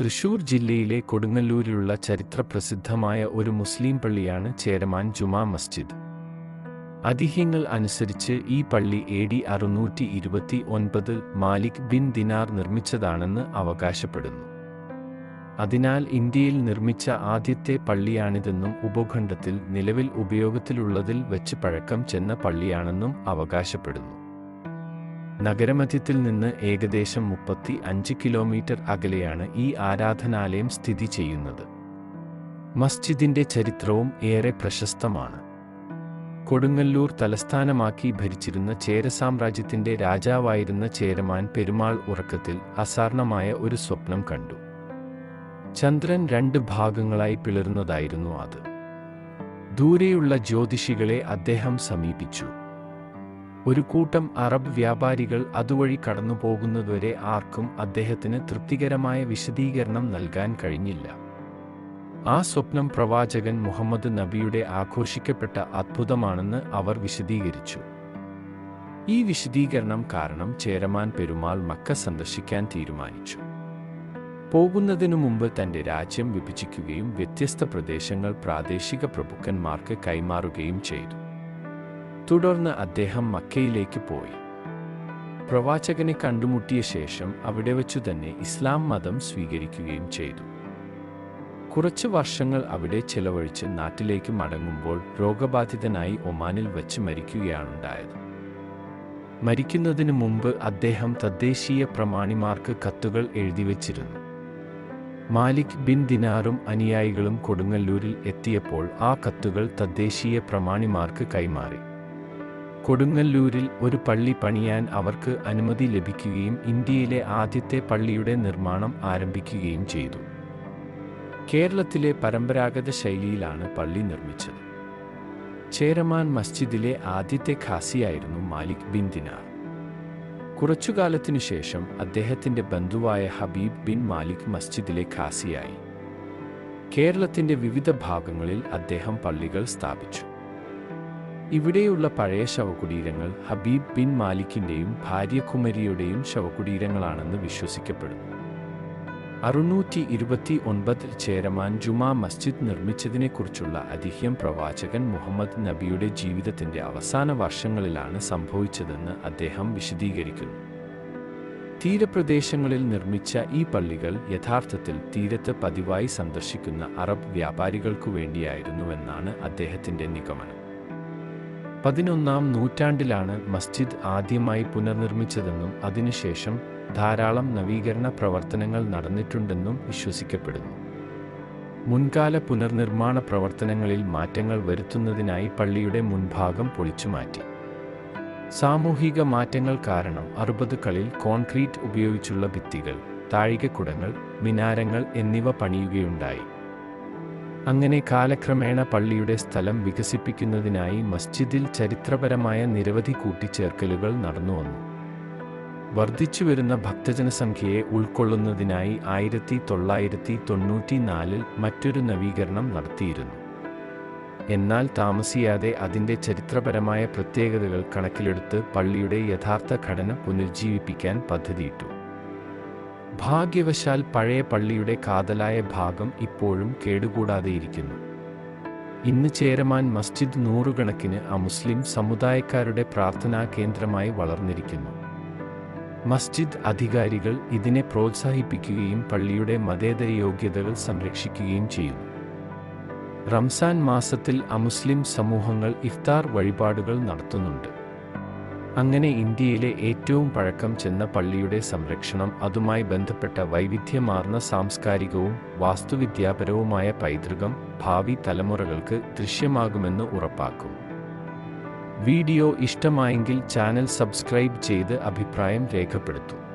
തൃശൂർ ജില്ലയിലെ കൊടുങ്ങല്ലൂരിലുള്ള ചരിത്രപ്രസിദ്ധമായ ഒരു മുസ്ലിം പള്ളിയാണ് ചേരമാൻ ജുമാ മസ്ജിദ്. അതിഹ്യങ്ങൾ അനുസരിച്ച് ഈ പള്ളി എ ഡി അറുന്നൂറ്റി ഇരുപത്തി ഒൻപത് മാലിക് ബിൻ ദിനാർ നിർമ്മിച്ചതാണെന്ന് അവകാശപ്പെടുന്നു. അതിനാൽ ഇന്ത്യയിൽ നിർമ്മിച്ച ആദ്യത്തെ പള്ളിയാണിതെന്നും ഉപഖണ്ഡത്തിൽ നിലവിൽ ഉപയോഗത്തിലുള്ളതിൽ വെച്ച് പഴക്കം ചെന്ന പള്ളിയാണെന്നും അവകാശപ്പെടുന്നു. നഗരമധ്യത്തിൽ നിന്ന് ഏകദേശം മുപ്പത്തി അഞ്ച് കിലോമീറ്റർ അകലെയാണ് ഈ ആരാധനാലയം സ്ഥിതി ചെയ്യുന്നത്. മസ്ജിദിന്റെ ചരിത്രവും ഏറെ പ്രശസ്തമാണ്. കൊടുങ്ങല്ലൂർ തലസ്ഥാനമാക്കി ഭരിച്ചിരുന്ന ചേര സാമ്രാജ്യത്തിന്റെ രാജാവായിരുന്ന ചേരമാൻ പെരുമാൾ ഉറക്കത്തിൽ അസാർണമായ ഒരു സ്വപ്നം കണ്ടു. ചന്ദ്രൻ രണ്ട് ഭാഗങ്ങളായി പിളർന്നതായിരുന്നു അത്. ദൂരെയുള്ള ജ്യോതിഷികളെ അദ്ദേഹം സമീപിച്ചു. ഒരു കൂട്ടം അറബ് വ്യാപാരികൾ അതുവഴി കടന്നുപോകുന്നതുവരെ ആർക്കും അദ്ദേഹത്തിന് തൃപ്തികരമായ വിശദീകരണം നൽകാൻ കഴിഞ്ഞില്ല. ആ സ്വപ്നം പ്രവാചകൻ മുഹമ്മദ് നബിയുടെ ആഘോഷിക്കപ്പെട്ട അത്ഭുതമാണെന്ന് അവർ വിശദീകരിച്ചു. ഈ വിശദീകരണം കാരണം ചേരമാൻ പെരുമാൾ മക്ക സന്ദർശിക്കാൻ തീരുമാനിച്ചു. പോകുന്നതിനു മുമ്പ് തന്റെ രാജ്യം വിഭജിക്കുകയും വ്യത്യസ്ത പ്രദേശങ്ങൾ പ്രാദേശിക പ്രഭുക്കന്മാർക്ക് കൈമാറുകയും ചെയ്തു. തുടർന്ന് അദ്ദേഹം മക്കയിലേക്ക് പോയി. പ്രവാചകനെ കണ്ടുമുട്ടിയ ശേഷം അവിടെ വച്ചു തന്നെ ഇസ്ലാം മതം സ്വീകരിക്കുകയും ചെയ്തു. കുറച്ച് വർഷങ്ങൾ അവിടെ ചെലവഴിച്ച് നാട്ടിലേക്ക് മടങ്ങുമ്പോൾ രോഗബാധിതനായി ഒമാനിൽ വച്ച് മരിക്കുകയാണുണ്ടായത്. മരിക്കുന്നതിന് മുമ്പ് അദ്ദേഹം തദ്ദേശീയ പ്രമാണിമാർക്ക് കത്തുകൾ എഴുതിവച്ചിരുന്നു മാലിക് ബിൻ ദിനാറും അനുയായികളും കൊടുങ്ങല്ലൂരിൽ എത്തിയപ്പോൾ ആ കത്തുകൾ തദ്ദേശീയ പ്രമാണിമാർക്ക് കൈമാറി. കൊടുങ്ങല്ലൂരിൽ ഒരു പള്ളി പണിയാൻ അവർക്ക് അനുമതി ലഭിക്കുകയും ഇന്ത്യയിലെ ആദ്യത്തെ പള്ളിയുടെ നിർമ്മാണം ആരംഭിക്കുകയും ചെയ്തു. കേരളത്തിലെ പരമ്പരാഗത ശൈലിയിലാണ് പള്ളി നിർമ്മിച്ചത്. ചേരമാൻ മസ്ജിദിലെ ആദ്യത്തെ ഖാസിയായിരുന്നു മാലിക് ബിൻ ദിനാർ. കുറച്ചുകാലത്തിനു ശേഷം അദ്ദേഹത്തിന്റെ ബന്ധുവായ ഹബീബ് ബിൻ മാലിക് മസ്ജിദിലെ ഖാസിയായി. കേരളത്തിന്റെ വിവിധ ഭാഗങ്ങളിൽ അദ്ദേഹം പള്ളികൾ സ്ഥാപിച്ചു. ഇവിടെയുള്ള പഴയ ശവകുടീരങ്ങൾ ഹബീബ് ബിൻ മാലിക്കിന്റെയും ഭാര്യ കുമരിയുടെയും ശവകുടീരങ്ങളാണെന്ന് വിശ്വസിക്കപ്പെടുന്നു. അറുന്നൂറ്റി ഇരുപത്തി ഒൻപതിൽ ചേരമാൻ ജുമാ മസ്ജിദ് നിർമ്മിച്ചതിനെക്കുറിച്ചുള്ള അതിഹ്യം പ്രവാചകൻ മുഹമ്മദ് നബിയുടെ ജീവിതത്തിന്റെ അവസാന വർഷങ്ങളിലാണ് സംഭവിച്ചതെന്ന് അദ്ദേഹം വിശദീകരിക്കുന്നു. തീരപ്രദേശങ്ങളിൽ നിർമ്മിച്ച ഈ പള്ളികൾ യഥാർത്ഥത്തിൽ തീരത്ത് പതിവായി സന്ദർശിക്കുന്ന അറബ് വ്യാപാരികൾക്കു വേണ്ടിയായിരുന്നുവെന്നാണ് അദ്ദേഹത്തിന്റെ നിഗമനം. പതിനൊന്നാം നൂറ്റാണ്ടിലാണ് മസ്ജിദ് ആദ്യമായി പുനർനിർമ്മിച്ചതെന്നും അതിനുശേഷം ധാരാളം നവീകരണ പ്രവർത്തനങ്ങൾ നടന്നിട്ടുണ്ടെന്നും വിശ്വസിക്കപ്പെടുന്നു. മുൻകാല പുനർനിർമ്മാണ പ്രവർത്തനങ്ങളിൽ മാറ്റങ്ങൾ വരുത്തുന്നതിനായി പള്ളിയുടെ മുൻഭാഗം പൊളിച്ചുമാറ്റി സാമൂഹിക മാറ്റങ്ങൾ കാരണം അറുപതുകളിൽ കോൺക്രീറ്റ് ഉപയോഗിച്ചുള്ള ഭിത്തികൾ താഴികക്കുടങ്ങൾ മിനാരങ്ങൾ എന്നിവ പണിയുകയുണ്ടായി. അങ്ങനെ കാലക്രമേണ പള്ളിയുടെ സ്ഥലം വികസിപ്പിക്കുന്നതിനായി മസ്ജിദിൽ ചരിത്രപരമായ നിരവധി കൂട്ടിച്ചേർക്കലുകൾ നടന്നുവന്നു വർദ്ധിച്ചുവരുന്ന ഭക്തജനസംഖ്യയെ ഉൾക്കൊള്ളുന്നതിനായി ആയിരത്തി തൊള്ളായിരത്തി തൊണ്ണൂറ്റിനാലിൽ മറ്റൊരു നവീകരണം നടത്തിയിരുന്നു. എന്നാൽ താമസിയാതെ അതിന്റെ ചരിത്രപരമായ പ്രത്യേകതകൾ കണക്കിലെടുത്ത് പള്ളിയുടെ യഥാർത്ഥ ഘടന പുനരുജ്ജീവിപ്പിക്കാൻ പദ്ധതിയിട്ടു. ഭാഗ്യവശാൽ പഴയ പള്ളിയുടെ കാതലായ ഭാഗം ഇപ്പോഴും കേടുകൂടാതെയിരിക്കുന്നു. ഇന്ന് ചേരമാൻ മസ്ജിദ് നൂറുകണക്കിന് അമുസ്ലിം സമുദായക്കാരുടെ പ്രാർത്ഥനാ കേന്ദ്രമായി വളർന്നിരിക്കുന്നു. മസ്ജിദ് അധികാരികൾ ഇതിനെ പ്രോത്സാഹിപ്പിക്കുകയും പള്ളിയുടെ മതേതര യോഗ്യതകൾ സംരക്ഷിക്കുകയും ചെയ്യുന്നു. റംസാൻ മാസത്തിൽ അമുസ്ലിം സമൂഹങ്ങൾ ഇഫ്താർ വഴിപാടുകൾ നടത്തുന്നുണ്ട്. അങ്ങനെ ഇന്ത്യയിലെ ഏറ്റവും പഴക്കം ചെന്ന പള്ളിയുടെ സംരക്ഷണം അതുമായി ബന്ധപ്പെട്ട വൈവിധ്യമാർന്ന സാംസ്കാരികവും വാസ്തുവിദ്യാപരവുമായ പൈതൃകം ഭാവി തലമുറകൾക്ക് ദൃശ്യമാകുമെന്ന് ഉറപ്പാക്കും. വീഡിയോ ഇഷ്ടമായെങ്കിൽ ചാനൽ സബ്സ്ക്രൈബ് ചെയ്ത് അഭിപ്രായം രേഖപ്പെടുത്തും.